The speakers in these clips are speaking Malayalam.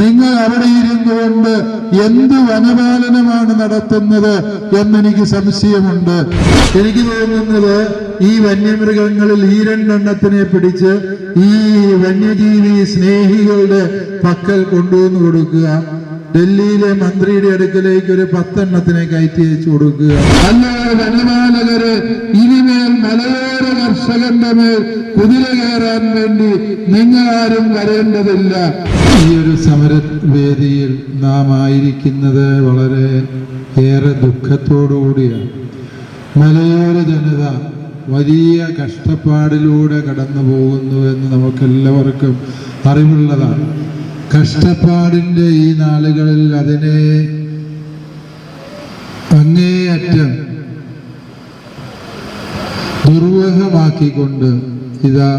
നിങ്ങൾ അവിടെ ഇരുന്നു കൊണ്ട് എന്ത് വനപാലനമാണ് നടത്തുന്നത് എന്നെനിക്ക് സംശയമുണ്ട്. എനിക്ക് തോന്നുന്നത് ഈ വന്യമൃഗങ്ങളിൽ ഈ രണ്ടെണ്ണത്തിനെ പിടിച്ച് ഈ വന്യജീവി സ്നേഹികളുടെ പക്കൽ കൊണ്ടുവന്നു കൊടുക്കുക. ഡൽഹിയിലെ മന്ത്രിയുടെ അടുക്കലേക്ക് ഒരു പത്തെണ്ണത്തിനെ കയറ്റി അയച്ചു കൊടുക്കുക. അല്ലാതെ വനപാലകര് ഇനിമേൽ മലയോര കർഷകന്റെ മേൽ കുതിര കയറാൻ വേണ്ടി നിങ്ങൾ ആരും വരേണ്ടതില്ല. ഈ ഒരു സമരവേദിയിൽ നാം ആയിരിക്കുന്നത് വളരെ ഏറെ ദുഃഖത്തോടുകൂടിയാണ്. മലയോര ജനത വലിയ കഷ്ടപ്പാടിലൂടെ കടന്നു പോകുന്നു എന്ന് നമുക്കെല്ലാവർക്കും അറിവുള്ളതാണ്. കഷ്ടപ്പാടിന്റെ ഈ നാളുകളിൽ അതിനെ അങ്ങേയറ്റം ദുർവഹമാക്കിക്കൊണ്ട് ഇതാ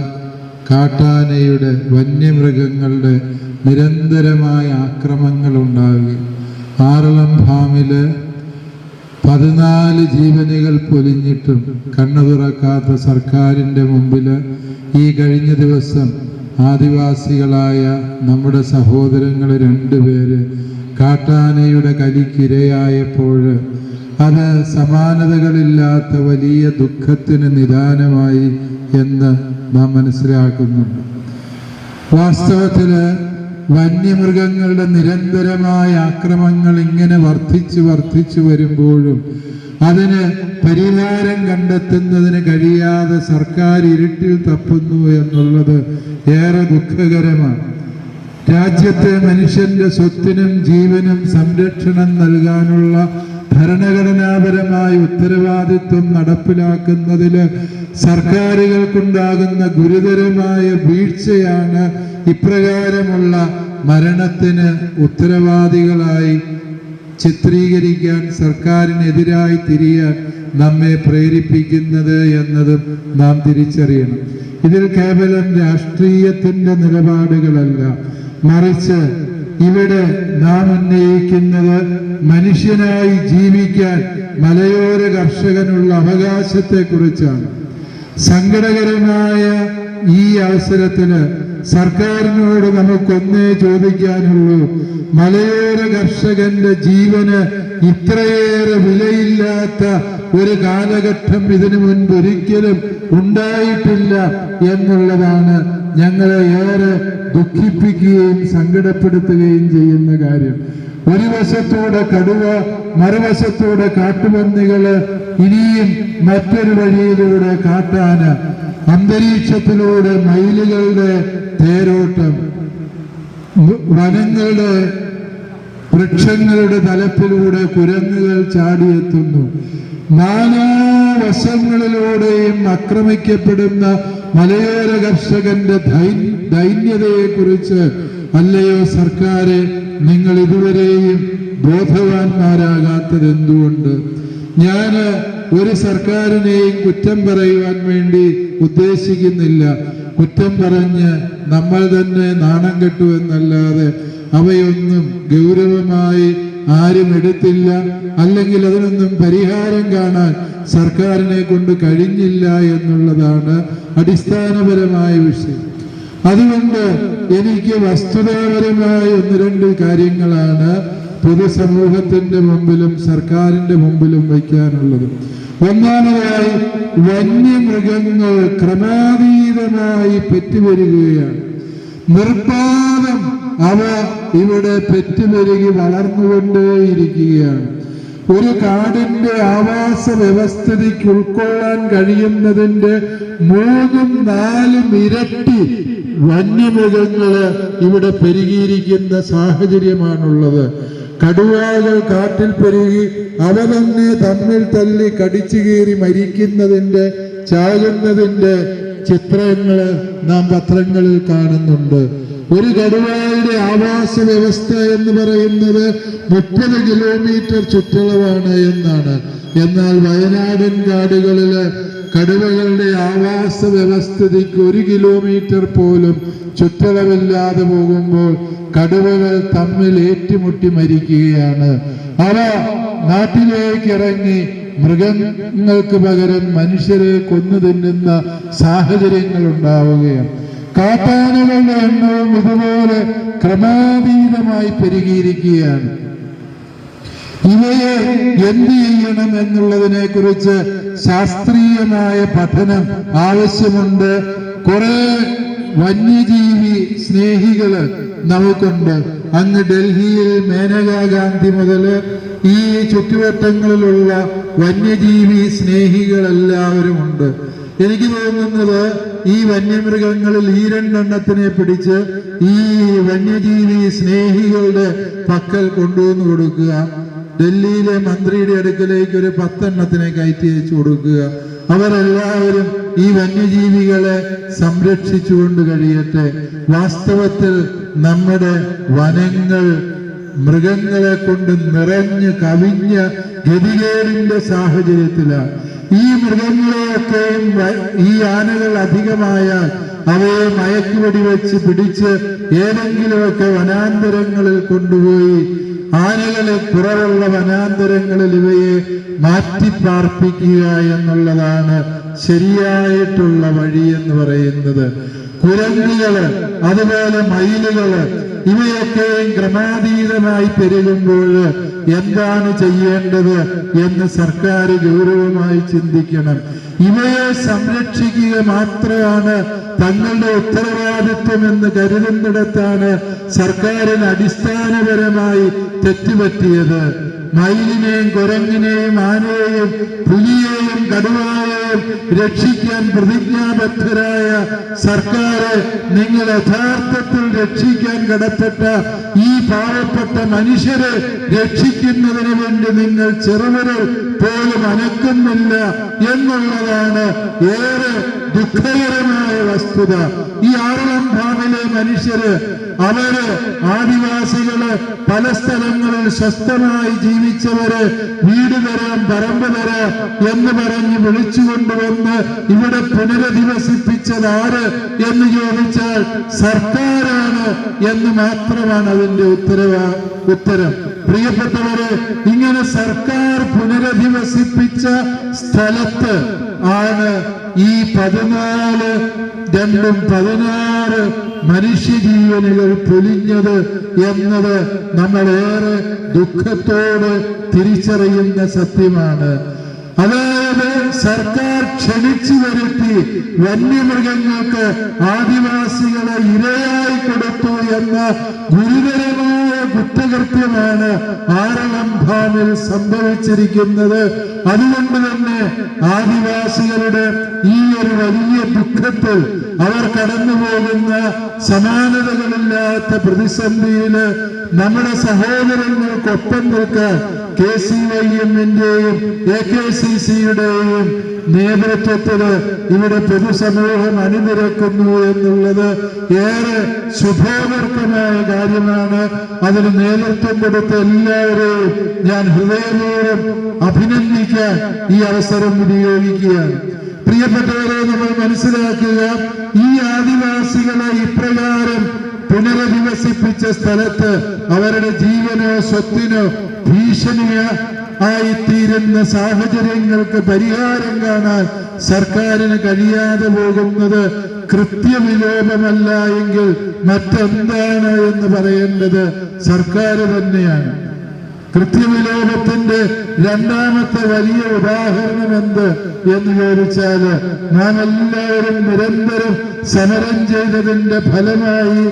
കാട്ടാനയുടെ വന്യമൃഗങ്ങളുടെ നിരന്തരമായ ആക്രമങ്ങൾ ഉണ്ടാവുകയും ആറളം ഫാമിൽ പതിനാല് ജീവനുകൾ പൊലിഞ്ഞിട്ടും കണ്ണു തുറക്കാത്ത സർക്കാരിന്റെ മുമ്പിൽ ഈ കഴിഞ്ഞ ദിവസം ആദിവാസികളായ നമ്മുടെ സഹോദരങ്ങൾ രണ്ടുപേര് കാട്ടാനയുടെ കലിക്കിരയായപ്പോൾ അത് സമാനതകളില്ലാത്ത വലിയ ദുഃഖത്തിന് നിദാനമായി എന്ന് നാം മനസ്സിലാക്കുന്നുണ്ട്. വാസ്തവത്തിൽ വന്യമൃഗങ്ങളുടെ നിരന്തരമായ ആക്രമങ്ങൾ ഇങ്ങനെ വർദ്ധിച്ചു വർദ്ധിച്ചു വരുമ്പോഴും അതിന് പരിഹാരം കണ്ടെത്തുന്നതിന് കഴിയാതെ സർക്കാർ ഇരുട്ടിൽ തപ്പുന്നു എന്നുള്ളത് ഏറെ ദുഃഖകരമാണ്. രാജ്യത്തെ മനുഷ്യന്റെ സ്വത്തിനും ജീവനും സംരക്ഷണം നൽകാനുള്ള ഭരണഘടനാപരമായ ഉത്തരവാദിത്വം നടപ്പിലാക്കുന്നതിൽ സർക്കാരുകൾക്കുണ്ടാകുന്ന ഗുരുതരമായ വീഴ്ചയാണ് ഇപ്രകാരമുള്ള മരണത്തിന് ഉത്തരവാദികളായി ചിത്രീകരിക്കാൻ സർക്കാരിനെതിരായി തിരിയാൻ നമ്മെ പ്രേരിപ്പിക്കുന്നത് എന്നതും നാം തിരിച്ചറിയണം. ഇതിൽ കേവലം രാഷ്ട്രീയത്തിന്റെ നിലപാടുകളല്ല. മറിച്ച് ഇവിടെ നാം ഉന്നയിക്കുന്നത് മനുഷ്യനായി ജീവിക്കാൻ മലയോര കർഷകനുള്ള അവകാശത്തെ കുറിച്ചാണ് സങ്കടകരമായ ഈ അവസരത്തിൽ സർക്കാരിനോട് നമുക്കൊന്നേ ചോദിക്കാനുള്ളൂ മലയോര കർഷകന്റെ ജീവന് ഇത്രയേറെ വിലയില്ലാത്ത ഒരു കാലഘട്ടം ഇതിനു മുൻപ് ഒരിക്കലും ഉണ്ടായിട്ടില്ല എന്നുള്ളതാണ് ഞങ്ങളെ ഏറെ ദുഃഖിപ്പിക്കുകയും സങ്കടപ്പെടുത്തുകയും ചെയ്യുന്ന കാര്യം. ഒരു വശത്തൂടെ കടുവ മറുവശത്തൂടെ കാട്ടുപന്നികൾ ഇനിയും മറ്റൊരു വഴിയിലൂടെ കാട്ടാന അന്തരീക്ഷത്തിലൂടെ മയിലുകളുടെ തേരോട്ടം വനങ്ങളുടെ വൃക്ഷങ്ങളുടെ തലപ്പിലൂടെ കുരങ്ങുകൾ ചാടിയെത്തുന്നു. നാനാവശങ്ങളിലൂടെയും ആക്രമിക്കപ്പെടുന്ന മലയോര കർഷകന്റെ ദൈന്യതയെ കുറിച്ച് അല്ലയോ സർക്കാരെ നിങ്ങൾ ഇതുവരെയും ബോധവാന്മാരാകാത്തത് എന്തുകൊണ്ട് ഞാൻ ഒരു സർക്കാരിനെയും കുറ്റം പറയുവാൻ വേണ്ടി ഉദ്ദേശിക്കുന്നില്ല. കുറ്റം പറഞ്ഞ് നമ്മൾ തന്നെ നാണം കെട്ടു എന്നല്ലാതെ അവയൊന്നും ഗൗരവമായി ആരും എടുത്തില്ല. അല്ലെങ്കിൽ അതിനൊന്നും പരിഹാരം കാണാൻ സർക്കാരിനെ കൊണ്ട് കഴിഞ്ഞില്ല എന്നുള്ളതാണ് അടിസ്ഥാനപരമായ വിഷയം. അതുകൊണ്ട് എനിക്ക് വസ്തുതാപരമായ ഒന്ന് രണ്ട് കാര്യങ്ങളാണ് പൊതുസമൂഹത്തിന്റെ മുമ്പിലും സർക്കാരിന്റെ മുമ്പിലും വയ്ക്കാനുള്ളത്. ഒന്നാമതായി വന്യമൃഗങ്ങൾ ക്രമാതീതമായി പെറ്റുവരികയാണ്. നിർബാധം അവ ഇവിടെ പെറ്റുപെരുകി വളർന്നുകൊണ്ടേയിരിക്കുകയാണ്. ഒരു കാടിന്റെ ആവാസ വ്യവസ്ഥിതിക്ക് ഉൾക്കൊള്ളാൻ കഴിയുന്നതിന്റെ മൂന്നും നാലും ഇരട്ടി വന്യമൃഗങ്ങൾ ഇവിടെ പെരുകിയിരിക്കുന്ന സാഹചര്യമാണുള്ളത്. കടുവകൾ കാട്ടിൽ പെരുകി അവ തന്നെ തമ്മിൽ തല്ലി കടിച്ചു കീറി മരിക്കുന്നതിന്റെ ചാകുന്നതിന്റെ ചിത്രങ്ങൾ നാം പത്രങ്ങളിൽ കാണുന്നുണ്ട്. ഒരു കടുവയുടെ ആവാസ വ്യവസ്ഥ എന്ന് പറയുന്നത് മുപ്പത് കിലോമീറ്റർ ചുറ്റളവാണ് എന്നാണ്. എന്നാൽ വയനാടൻ കാടുകളിൽ കടുവകളുടെ ആവാസ വ്യവസ്ഥിതിക്ക് ഒരു കിലോമീറ്റർ പോലും ചുറ്റളവില്ലാതെ പോകുമ്പോൾ കടുവകൾ തമ്മിൽ ഏറ്റുമുട്ടി മരിക്കുകയാണ്. അവ നാട്ടിലേക്ക് ഇറങ്ങി മൃഗങ്ങൾക്ക് പകരം മനുഷ്യരെ കൊന്നു തിന്നുന്ന സാഹചര്യങ്ങൾ ഉണ്ടാവുകയാണ് കാട്ടാനകളുടെ എണ്ണവും ഇതുപോലെ ക്രമാതീതമായി പെരുകിയിരിക്കുകയാണ്. ഇവയെ എന്ത് ചെയ്യണം എന്നുള്ളതിനെ കുറിച്ച് ശാസ്ത്രീയമായ പഠനം ആവശ്യമുണ്ട്. കുറെ വന്യജീവി സ്നേഹികൾ നമുക്കുണ്ട്. അങ്ങ് ഡൽഹിയിൽ മേനകാ ഗാന്ധി മുതൽ ഈ ചുറ്റുവട്ടങ്ങളിലുള്ള വന്യജീവി സ്നേഹികളെല്ലാവരും ഉണ്ട് എനിക്ക് തോന്നുന്നത് ഈ വന്യമൃഗങ്ങളിൽ ഈ രണ്ടെണ്ണത്തിനെ പിടിച്ച് ഈ വന്യജീവി സ്നേഹികളുടെ പക്കൽ കൊണ്ടുവന്ന് കൊടുക്കുക. ഡൽഹിയിലെ മന്ത്രിയുടെ അടുക്കലേക്ക് ഒരു പത്തെണ്ണത്തിനെ കയറ്റി അയച്ചു കൊടുക്കുക. അവരെല്ലാവരും ഈ വന്യജീവികളെ സംരക്ഷിച്ചുകൊണ്ട് കഴിയട്ടെ. വാസ്തവത്തിൽ നമ്മുടെ വനങ്ങൾ മൃഗങ്ങളെ കൊണ്ട് നിറഞ്ഞ് കവിഞ്ഞ ഗതികേടിന്റെ സാഹചര്യത്തിലാണ് ഈ മൃഗങ്ങളെയൊക്കെയും ഈ ആനകൾ അധികമായാൽ അവയെ മയക്കുപടി വെച്ച് പിടിച്ച് ഏതെങ്കിലുമൊക്കെ വനാന്തരങ്ങളിൽ കൊണ്ടുപോയി ആനകളെ കുറവുള്ള വനാന്തരങ്ങളിൽ ഇവയെ മാറ്റി പാർപ്പിക്കുക എന്നുള്ളതാണ് ശരിയായിട്ടുള്ള വഴി എന്ന് പറയുന്നത്. കുരങ്ങുകൾ അതുപോലെ മയിലുകൾ ഇവയൊക്കെയും ക്രമാതീതമായി പെരുകുമ്പോൾ എന്താണ് ചെയ്യേണ്ടത് എന്ന് സർക്കാർ ഗൗരവമായി ചിന്തിക്കണം. ഇവയെ സംരക്ഷിക്കുക മാത്രമാണ് തങ്ങളുടെ ഉത്തരവാദിത്വം എന്ന് കരുതുന്നിടത്താണ് സർക്കാരിന് അടിസ്ഥാനപരമായി തെറ്റുപറ്റിയത്. മയിലിനെയും കുരങ്ങിനെയും ആനയെയും പുലിയെയും കടുവായെയും രക്ഷിക്കാൻ പ്രതിജ്ഞാബദ്ധരായ സർക്കാരെ നിങ്ങൾ യഥാർത്ഥത്തിൽ രക്ഷിക്കാൻ കടപ്പെട്ട ഈ പാവപ്പെട്ട മനുഷ്യരെ രക്ഷിക്കുന്നതിന് വേണ്ടി നിങ്ങൾ ചെറുവിരൽ പോലും അനക്കുന്നില്ല എന്നുള്ളതാണ് ഏറെ ദുഃഖകരമായ വസ്തുത. ഈ ആറളം ഭാവിലെ മനുഷ്യര് അവർ ആദിവാസികൾ പല സ്ഥലങ്ങളിൽ സ്വസ്ഥമായി ജീവിച്ചവര് വീട് തരാം പറമ്പ് തരാം എന്ന് പറഞ്ഞ് വിളിച്ചുകൊണ്ടുവന്ന് ഇവിടെ പുനരധിവസിപ്പിച്ചത് ആര് എന്ന് ചോദിച്ചാൽ സർക്കാരാണ് എന്ന് മാത്രമാണ് അതിന്റെ ഉത്തരവാ ഉത്തരം. പ്രിയപ്പെട്ടവരെ ഇങ്ങനെ സർക്കാർ പുനരധിവസിപ്പിച്ച സ്ഥലത്ത് ആണ് ഈ പതിനാല് രണ്ടും പതിനാറ് മനുഷ്യജീവനുകൾ പൊലിഞ്ഞത് എന്നത് നമ്മളേറെ ദുഃഖത്തോട് തിരിച്ചറിയുന്ന സത്യമാണ്. അതായത് സർക്കാർ ക്ഷണിച്ചു വരുത്തി വന്യമൃഗങ്ങൾക്ക് ആദിവാസികളെ ഇരയായി കൊടുത്തു എന്ന ഗുരുതരമായ കുറ്റകൃത്യമാണ് ആരംഭാമിൽ ഫാമിൽ സംഭവിച്ചിരിക്കുന്നത്. അതുകൊണ്ട് തന്നെ ആദിവാസികളുടെ ഈ ഒരു വലിയ ദുഃഖത്തിൽ അവർ കടന്നുപോകുന്ന സമാനതകളില്ലാത്ത പ്രതിസന്ധിയിൽ നമ്മുടെ സഹോദരങ്ങൾക്കൊപ്പം നിൽക്കാൻ കെ സി ഐ എമ്മിന്റെയും എ കെ സി സിയുടെയും നേതൃത്വത്തിൽ ഇവിടെ പൊതുസമൂഹം അണിനിരക്കുന്നു എന്നുള്ളത് ഏറെ ശുഭോവർക്കമായ കാര്യമാണ്. അതിന് നേതൃത്വം കൊടുത്ത എല്ലാവരെയും ഞാൻ ഹൃദയപൂർവം അഭിനന്ദിക്കാൻ ഈ അവസരം വിനിയോഗിക്കുകയാണ് പ്രിയപ്പെട്ടവരെ നമ്മൾ മനസ്സിലാക്കുക ഈ ആദിവാസികളെ ഇപ്രകാരം പുനരധിവസിപ്പിച്ച സ്ഥലത്ത് അവരുടെ ജീവനോ സ്വത്തിനോ ഭീഷണിയോ ആയിത്തീരുന്ന സാഹചര്യങ്ങൾക്ക് പരിഹാരം കാണാൻ സർക്കാരിന് കഴിയാതെ പോകുന്നത് കൃത്യവിലോപമല്ല എങ്കിൽ മറ്റെന്താണ് എന്ന് പറയേണ്ടത് സർക്കാർ തന്നെയാണ്. കൃത്യവിലോപത്തിന്റെ രണ്ടാമത്തെ വലിയ ഉദാഹരണം എന്ത് എന്ന് ചോദിച്ചാൽ നാം എല്ലാവരും നിരന്തരം സമരം ചെയ്തതിന്റെ ഫലമായി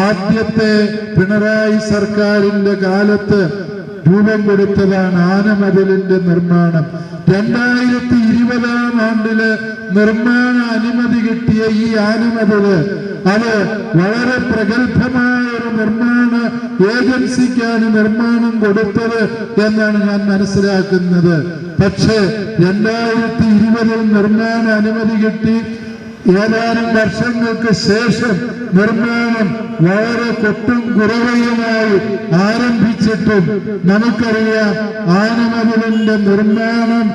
ആദ്യത്തെ പിണറായി സർക്കാരിന്റെ കാലത്ത് രൂപം കൊടുത്തതാണ് ആനമതിലിന്റെ നിർമ്മാണം. രണ്ടായിരത്തി ഇരുപതാം ആണ്ടിൽ നിർമ്മാണ അനുമതി കിട്ടിയ ഈ ആനമതിൽ അത് വളരെ പ്രഗത്ഭമായ ഒരു നിർമ്മാണ ഏജൻസിക്കാണ് നിർമ്മാണം കൊടുത്തത് എന്നാണ് ഞാൻ മനസ്സിലാക്കുന്നത്. പക്ഷേ രണ്ടായിരത്തി ഇരുപതിൽ നിർമ്മാണ അനുമതി കിട്ടി. ഏതാനും വർഷങ്ങൾക്ക് ശേഷം നിർമ്മാണം വളരെ കൊട്ടും കുറവയുമായി ആരംഭിച്ചിട്ടും നമുക്കറിയാം ആനമതിലിന്റെ നിർമ്മാണം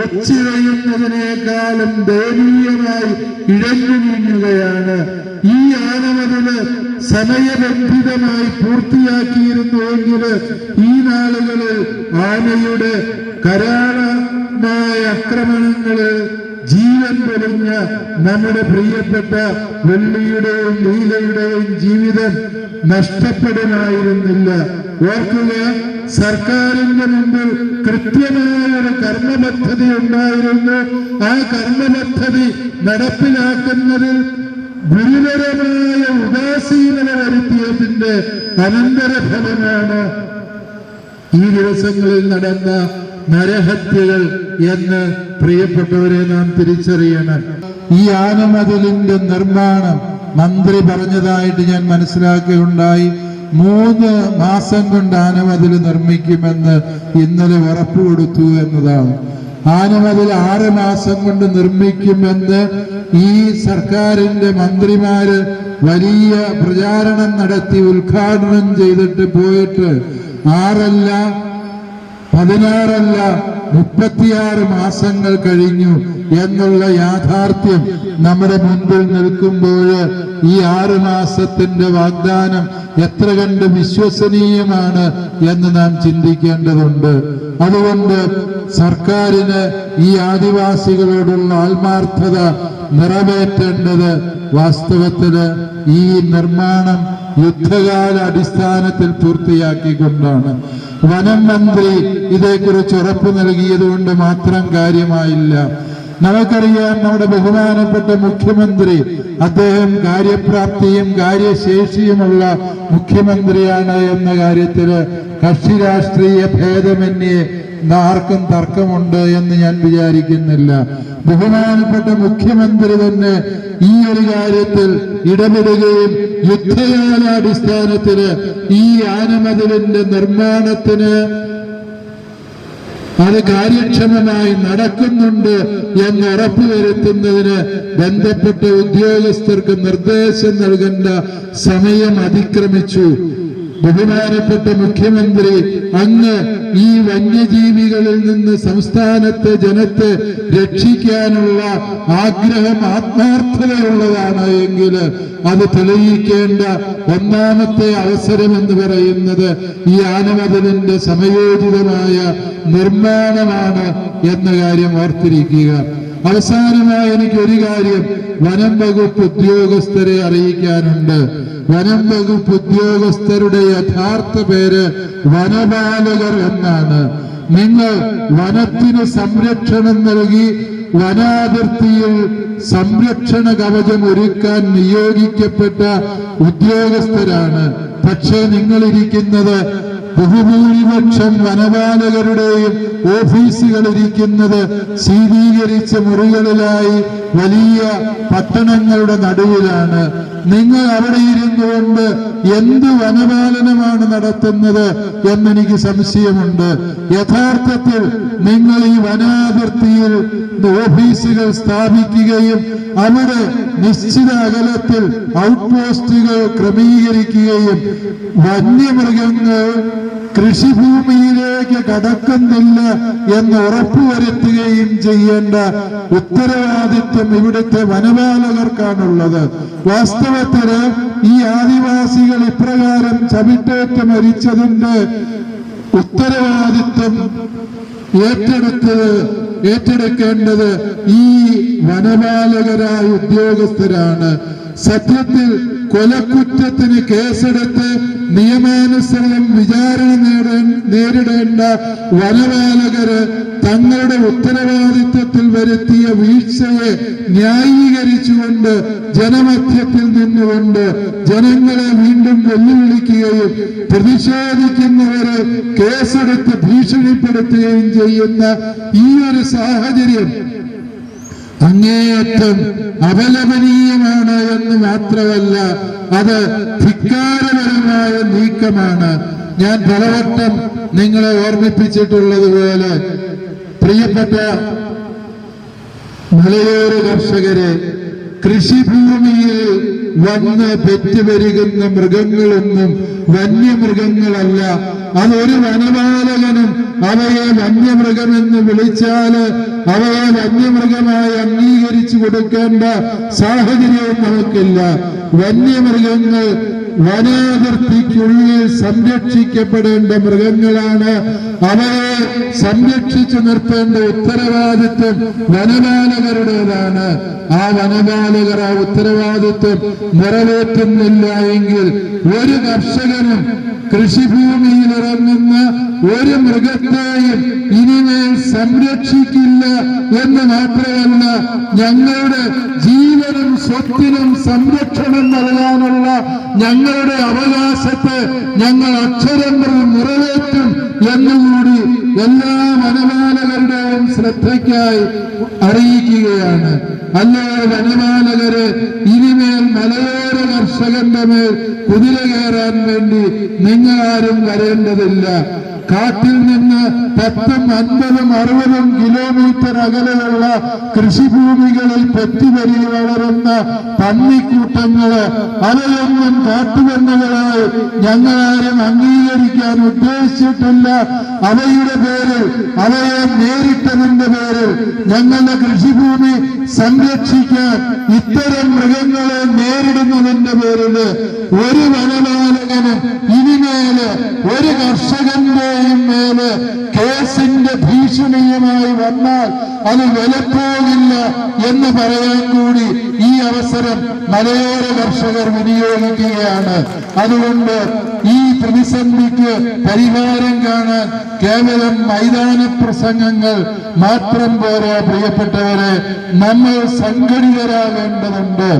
ഒച്ചിഴയുന്നതിനേക്കാളും ദയനീയമായി ഇഴഞ്ഞു നീങ്ങുകയാണ്. ഈ ആനമതിൽ സമയബന്ധിതമായി പൂർത്തിയാക്കിയിരുന്നുവെങ്കിൽ ഈ നാളുകളിൽ ആനയുടെ കരാളമായ ആക്രമണങ്ങൾ ജീവൻ പൊലിഞ്ഞ നമ്മുടെ പ്രിയപ്പെട്ട വെള്ളിയുടെയും ലീലയുടെയും ജീവിതം നഷ്ടപ്പെടുമായിരുന്നില്ല. ഓർക്കുക സർക്കാരിന്റെ മുമ്പിൽ കൃത്യമായ ഒരു കർമ്മപദ്ധതി ഉണ്ടായിരുന്നു. ആ കർമ്മപദ്ധതി നടപ്പിലാക്കുന്നതിൽ ഗുരുതരമായ ഉദാസീനത വരുത്തിയതിന്റെ അനന്തരഫലമാണ് ഈ ദിവസങ്ങളിൽ നടന്ന നരഹത്യകൾ എന്ന് പ്രിയപ്പെട്ടവരെ നാം തിരിച്ചറിയണം. ഈ ആനമതിലിന്റെ നിർമ്മാണം മന്ത്രി പറഞ്ഞതായിട്ട് ഞാൻ മനസ്സിലാക്കുകയുണ്ടായി. മൂന്ന് മാസം കൊണ്ട് ആനമതിൽ നിർമ്മിക്കുമെന്ന് ഇന്നലെ ഉറപ്പ് കൊടുത്തു എന്നതാണ്. ആനമതിൽ ആറ് മാസം കൊണ്ട് നിർമ്മിക്കുമെന്ന് ഈ സർക്കാരിന്റെ മന്ത്രിമാര് വലിയ പ്രചാരണം നടത്തി ഉദ്ഘാടനം ചെയ്തിട്ട് പോയിട്ട് ആറല്ല പതിനാറല്ല മുപ്പത്തിയാറ് മാസങ്ങൾ കഴിഞ്ഞു എന്നുള്ള യാഥാർത്ഥ്യം നമ്മുടെ മുൻപിൽ നിൽക്കുമ്പോൾ ഈ ആറ് മാസത്തിന്റെ വാഗ്ദാനം എത്ര കണ്ട് വിശ്വസനീയമാണ് എന്ന് നാം ചിന്തിക്കേണ്ടതുണ്ട്. അതുകൊണ്ട് സർക്കാരിന് ഈ ആദിവാസികളോടുള്ള ആത്മാർത്ഥത നിറവേറ്റേണ്ടത് വാസ്തവത്തിൽ ഈ നിർമ്മാണം യുദ്ധകാല അടിസ്ഥാനത്തിൽ പൂർത്തിയാക്കിക്കൊണ്ടാണ്. വനം മന്ത്രി ഇതേക്കുറിച്ച് ഉറപ്പ് നൽകിയത് കൊണ്ട് മാത്രം കാര്യമായില്ല. നമുക്കറിയാം നമ്മുടെ ബഹുമാനപ്പെട്ട മുഖ്യമന്ത്രി അദ്ദേഹം കാര്യപ്രാപ്തിയും കാര്യശേഷിയുമുള്ള മുഖ്യമന്ത്രിയാണ് എന്ന കാര്യത്തിൽ കക്ഷി രാഷ്ട്രീയ ഭേദമന്യേ ആർക്കും തർക്കമുണ്ട് എന്ന് ഞാൻ വിചാരിക്കുന്നില്ല. ബഹുമാനപ്പെട്ട മുഖ്യമന്ത്രി തന്നെ ഈ ഒരു കാര്യത്തിൽ ഇടപെടുകയും യുദ്ധകാലാടിസ്ഥാനത്തിൽ ഈ ആനമതിലിന്റെ നിർമ്മാണത്തിന് അത് കാര്യക്ഷമമായി നടക്കുന്നുണ്ട് എന്ന് ഉറപ്പുവരുത്തുന്നതിന് ബന്ധപ്പെട്ട ഉദ്യോഗസ്ഥർക്ക് നിർദ്ദേശം നൽകേണ്ട സമയം അതിക്രമിച്ചു. ബഹുമാനപ്പെട്ട മുഖ്യമന്ത്രി അന്ന് ഈ വന്യജീവികളിൽ നിന്ന് സംസ്ഥാനത്തെ ജനത്തെ രക്ഷിക്കാനുള്ള ആഗ്രഹം ആത്മാർത്ഥതയുള്ളതാണ് എങ്കിൽ അത് തെളിയിക്കേണ്ട ഒന്നാമത്തെ അവസരം എന്ന് പറയുന്നത് ഈ ആനമതിലിന്റെ സമയോചിതമായ നിർമ്മാണമാണ് എന്ന കാര്യം ഓർത്തിരിക്കുക. അവസാനമായി എനിക്ക് ഒരു കാര്യം വനം വകുപ്പ് ഉദ്യോഗസ്ഥരെ അറിയിക്കാനുണ്ട്. വനം വകുപ്പ് ഉദ്യോഗസ്ഥരുടെ യഥാർത്ഥ പേര് വനപാലകർ എന്നാണ്. നിങ്ങൾ വനത്തിന് സംരക്ഷണം നൽകി വനാതിർത്തിയിൽ സംരക്ഷണ കവചം ഒരുക്കാൻ നിയോഗിക്കപ്പെട്ട ഉദ്യോഗസ്ഥരാണ്. പക്ഷേ നിങ്ങളിരിക്കുന്നത് ബഹുഭൂരിപക്ഷം വനപാലകരുടെയും ഓഫീസുകളിരിക്കുന്നത് ശീതീകരിച്ച മുറികളിലായി വലിയ പട്ടണങ്ങളുടെ നടുവിലാണ്. നിങ്ങൾ അവിടെ ഇരുന്നുകൊണ്ട് എന്ത് വനപാലനമാണ് നടത്തുന്നത് എന്നെനിക്ക് സംശയമുണ്ട്. യഥാർത്ഥത്തിൽ നിങ്ങൾ ഈ വനാതിർത്തിയിൽ ഓഫീസുകൾ സ്ഥാപിക്കുകയും അവിടെ നിശ്ചിത അകലത്തിൽ ഔട്ട് പോസ്റ്റുകൾ ക്രമീകരിക്കുകയും വന്യമൃഗങ്ങൾ കൃഷിഭൂമിയിലേക്ക് കടക്കുന്നില്ല എന്ന് ഉറപ്പുവരുത്തുകയും ചെയ്യേണ്ട ഉത്തരവാദിത്വം ഇവിടുത്തെ വനപാലകർക്കാണുള്ളത്. വാസ്തവത്തിൽ ഈ ആദിവാസികൾ ഇപ്രകാരം ചവിട്ടേറ്റ് മരിച്ചതിന്റെ ഉത്തരവാദിത്വം ഏറ്റെടുത്തത് ഏറ്റെടുക്കേണ്ടത് ഈ വനപാലകരായ ഉദ്യോഗസ്ഥരാണ്. സത്യത്തിൽ കൊലക്കുറ്റത്തിന് കേസെടുത്ത് നിയമാനുസരണം വിചാരണ നേടാൻ നേരിടേണ്ട വനപാലകര് തങ്ങളുടെ ഉത്തരവാദിത്വത്തിൽ വരുത്തിയ വീഴ്ചയെ ന്യായീകരിച്ചുകൊണ്ട് ജനമധ്യത്തിൽ നിന്നുകൊണ്ട് ജനങ്ങളെ വീണ്ടും വെല്ലുവിളിക്കുകയും പ്രതിഷേധിക്കുന്നവരെ കേസെടുത്ത് ഭീഷണിപ്പെടുത്തുകയും ചെയ്യുന്ന ഈ ഒരു സാഹചര്യം അങ്ങേയറ്റം അപലപനീയമാണ് എന്ന് മാത്രമല്ല അത് ധിക്കാരപരമായ നീക്കമാണ്. ഞാൻ പലവട്ടം നിങ്ങളെ ഓർമ്മിപ്പിച്ചിട്ടുള്ളതുപോലെ പ്രിയപ്പെട്ട മലയോര കർഷകരെ കൃഷിഭൂമിയിൽ വന്ന് പെറ്റുപെരുകുന്ന മൃഗങ്ങളൊന്നും വന്യമൃഗങ്ങളല്ല അതൊരു വനപാലകനും അവയെ വന്യമൃഗമെന്ന് വിളിച്ചാൽ അവയെ വന്യമൃഗമായി അംഗീകരിച്ചു കൊടുക്കേണ്ട സാഹചര്യവും നമുക്കില്ല. വന്യമൃഗങ്ങൾ വനാതിർത്തിക്കുള്ളിൽ സംരക്ഷിക്കപ്പെടേണ്ട മൃഗങ്ങളാണ്. അവയെ സംരക്ഷിച്ചു നിർത്തേണ്ട ഉത്തരവാദിത്വം വനപാലകരുടേതാണ്. ആ വനപാലകർ ആ ഉത്തരവാദിത്വം നിറവേറ്റുന്നില്ല എങ്കിൽ ഒരു കർഷകനും കൃഷിഭൂമിയിൽ ഒരു മൃഗത്തെയും ഇനിമേൽ സംരക്ഷിക്കില്ല എന്ന് മാത്രമല്ല ഞങ്ങളുടെ ജീവനും സ്വത്തിനും സംരക്ഷണം നൽകാനുള്ള ഞങ്ങളുടെ അവകാശത്തെ ഞങ്ങൾ അക്ഷരം പ്രതി നിറവേറ്റും എന്നുകൂടി എല്ലാ വനപാലകരുടെയും ശ്രദ്ധയ്ക്കായി അറിയിക്കുകയാണ്. അല്ലേ വനപാലകര് ഇനിമേൽ മലയോര കർഷകന്റെ മേൽ കുതിര കയറാൻ വേണ്ടി നിങ്ങളാരും വരേണ്ടതില്ല. കാട്ടിൽ നിന്ന് പത്തും അൻപതും അറുപതും കിലോമീറ്റർ അകലെയുള്ള കൃഷിഭൂമികളിൽ പെറ്റുപരി വളരുന്ന പന്നിക്കൂട്ടങ്ങൾ അവയൊന്നും കാട്ടുപന്നുകളായി ഞങ്ങളാരും അംഗീകരിക്കാൻ ഉദ്ദേശിച്ചിട്ടില്ല. അവയുടെ പേരിൽ അവയെ നേരിട്ടതിന്റെ പേരിൽ ഞങ്ങളുടെ കൃഷിഭൂമി സംരക്ഷിക്കാൻ ഇത്തരം മൃഗങ്ങളെ നേരിടുന്നതിന്റെ പേരിൽ ഒരു വനപാലകന് ഇനിമേൽ ഒരു കർഷകന്റെയും മേൽ കേസിന്റെ ഭീഷണിയുമായി വന്നാൽ അത് വിലപ്പോകില്ല എന്ന് പറയാൻ കൂടി ഈ അവസരം മലയോര കർഷകർ വിനിയോഗിക്കുകയാണ്. അതുകൊണ്ട് ഈ പ്രതിസന്ധിക്ക് പരിഹാരം കാണാൻ കേവലം മൈതാന പ്രസംഗങ്ങൾ മാത്രം പോരാ പ്രിയപ്പെട്ടവരെ നമ്മൾ സംഘടിതരാകേണ്ടതുണ്ട്.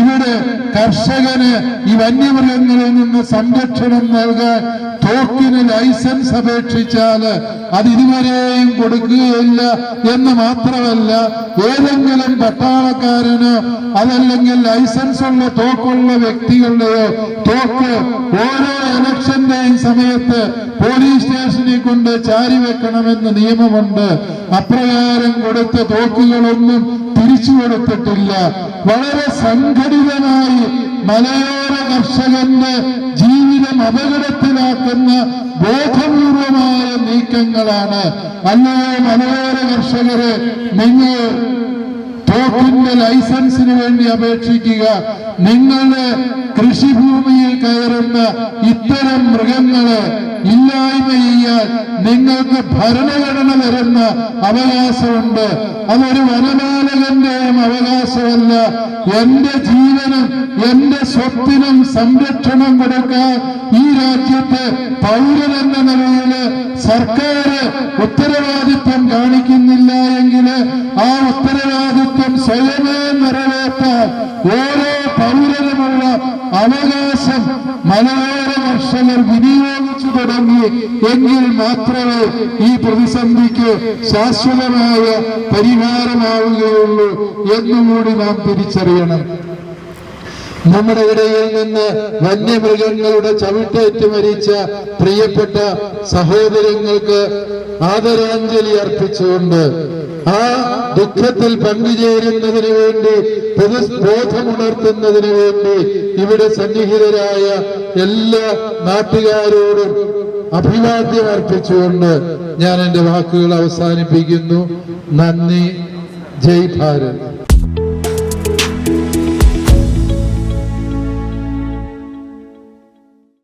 ഇവിടെ കർഷകന് ഈ വന്യമൃഗങ്ങളിൽ നിന്ന് സംരക്ഷണം നൽകാൻ തോക്കിന് ലൈസൻസ് അപേക്ഷിച്ചാൽ അത് ഇതുവരെയും കൊടുക്കുകയില്ല എന്ന് മാത്രമല്ല ഏതെങ്കിലും പട്ടാളക്കാരനോ അതല്ലെങ്കിൽ ലൈസൻസ് ഉള്ള തോക്കുള്ള വ്യക്തികളുടെയോ തോക്ക് ഓരോ ഇലക്ഷന്റെയും സമയത്ത് പോലീസ് സ്റ്റേഷനിൽ കൊണ്ട് ചാരി വെക്കണമെന്ന് നിയമമുണ്ട്. അപ്രകാരം കൊടുത്ത തോക്കുകളൊന്നും തിരിച്ചു കൊടുത്തിട്ടില്ല. വളരെ സംഘടിതമായി മലയോര കർഷകന്റെ ജീവിതം അപകടത്തിലാക്കുന്ന ബോധപൂർവമായ നീക്കങ്ങളാണ് അല്ലയോ മലയോര കർഷകരെ നിങ്ങൾ തോക്കിന്റെ ലൈസൻസിന് വേണ്ടി അപേക്ഷിക്കുക. നിങ്ങളുടെ കൃഷിഭൂമിയിൽ കയറുന്ന ഇത്തരം മൃഗങ്ങളെ ഇല്ലായ്മ ചെയ്യാൻ നിങ്ങൾക്ക് ഭരണഘടന തരുന്ന അവകാശമുണ്ട്. അതൊരു വനപാലകന്റെയും അവകാശമല്ല. എന്റെ ജീവനും എന്റെ സ്വത്തിനും സംരക്ഷണം കൊടുക്കാൻ ഈ രാജ്യത്തെ പൗരൻ എന്ന നിലയിൽ സർക്കാർ ഉത്തരവാദിത്വം കാണിക്കുന്നില്ല എങ്കിൽ ആ ഉത്തരവാദിത്വം സ്വയമേ നിറവേറ്റാൻ ഓരോ അവകാശം മലയോര കർഷകർ വിനിയോഗിച്ചു തുടങ്ങി. എങ്കിൽ മാത്രമേ ഈ പ്രതിസന്ധിക്ക് ശാശ്വതമായ പരിഹാരമാവുകയുള്ളൂ എന്നുകൂടി നാം തിരിച്ചറിയണം. നമ്മുടെ ഇടയിൽ നിന്ന് വന്യമൃഗങ്ങളുടെ ചവിട്ടേറ്റ് മരിച്ച പ്രിയപ്പെട്ട സഹോദരങ്ങൾക്ക് ആദരാഞ്ജലി അർപ്പിച്ചുകൊണ്ട് ആ ദുഃഖത്തിൽ പങ്കുചേരുന്നതിന് വേണ്ടി പൊതുബോധമുണർത്തുന്നതിന് വേണ്ടി ഇവിടെ സന്നിഹിതരായ എല്ലാ നാട്ടുകാരോടും അഭിവാദ്യം അർപ്പിച്ചുകൊണ്ട് ഞാൻ എന്റെ വാക്കുകൾ അവസാനിപ്പിക്കുന്നു. നന്ദി. ജയ് ഭാരത്.